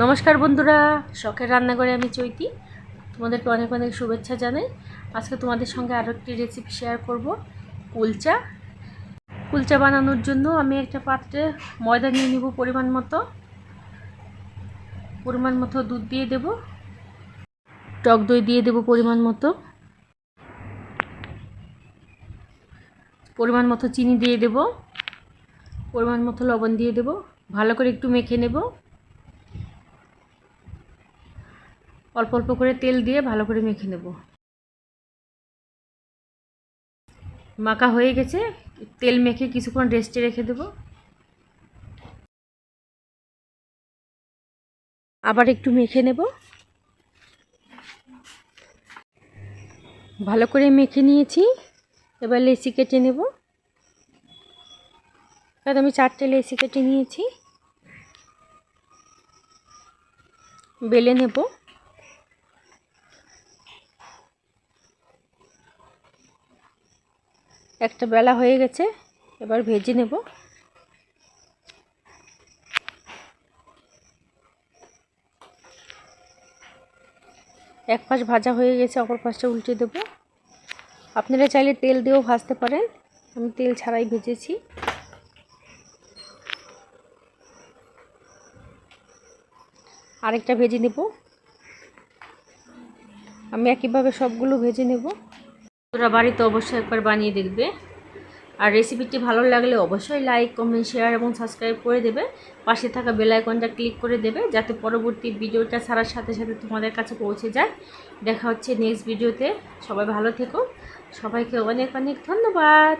নমস্কার বন্ধুরা, শখের রান্নাঘরে আমি চৈতি। তোমাদেরকে অনেক অনেক শুভেচ্ছা জানাই। আজকে তোমাদের সঙ্গে আরও একটি রেসিপি শেয়ার করব, কুলচা। কুলচা বানানোর জন্য আমি একটা পাত্রে ময়দা নিয়ে নিব পরিমাণ মতো। পরিমাণ মতো দুধ দিয়ে দেব। টক দই দিয়ে দেব পরিমাণ মতো। পরিমাণ মতো চিনি দিয়ে দেব। পরিমাণ মতো লবণ দিয়ে দেব। ভালো করে একটু মেখে নেব। অল্প অল্প করে তেল দিয়ে ভালো করে মেখে নেব। মাখা হয়ে গেছে, তেল মেখে কিছুক্ষণ রেস্টে রেখে দেব। আবার একটু মেখে নেব। ভালো করে মেখে নিয়েছি, এবার লেসি কেটে নেব। এবার আমি চারটে লেসি কেটে নিয়েছি। বেলে নেব। একটা বেলা হয়ে গেছে, এবার ভেজে নেব। এক পাশ ভাজা হয়ে গেছে, অপর পাশটা উল্টে দেব। আপনারা চাইলে তেল দিয়েও ভাজতে পারেন, আমি তেল ছাড়াই ভেজেছি। আরেকটা ভেজে নেব। আমি একইভাবে সবগুলো ভেজে নেব। তোরা বাড়িতে অবশ্যই একবার বানিয়ে দেখবে। আর রেসিপিটি ভালো লাগলে অবশ্যই লাইক কমেন্ট শেয়ার এবং সাবস্ক্রাইব করে দেবে। পাশে থাকা বেলাইকনটা ক্লিক করে দেবে যাতে পরবর্তী ভিডিওটা ছাড়ার সাথে সাথে তোমাদের কাছে পৌঁছে যায়। দেখা হচ্ছে নেক্সট ভিডিওতে সবাই ভালো থেকো। সবাইকে অনেক অনেক ধন্যবাদ।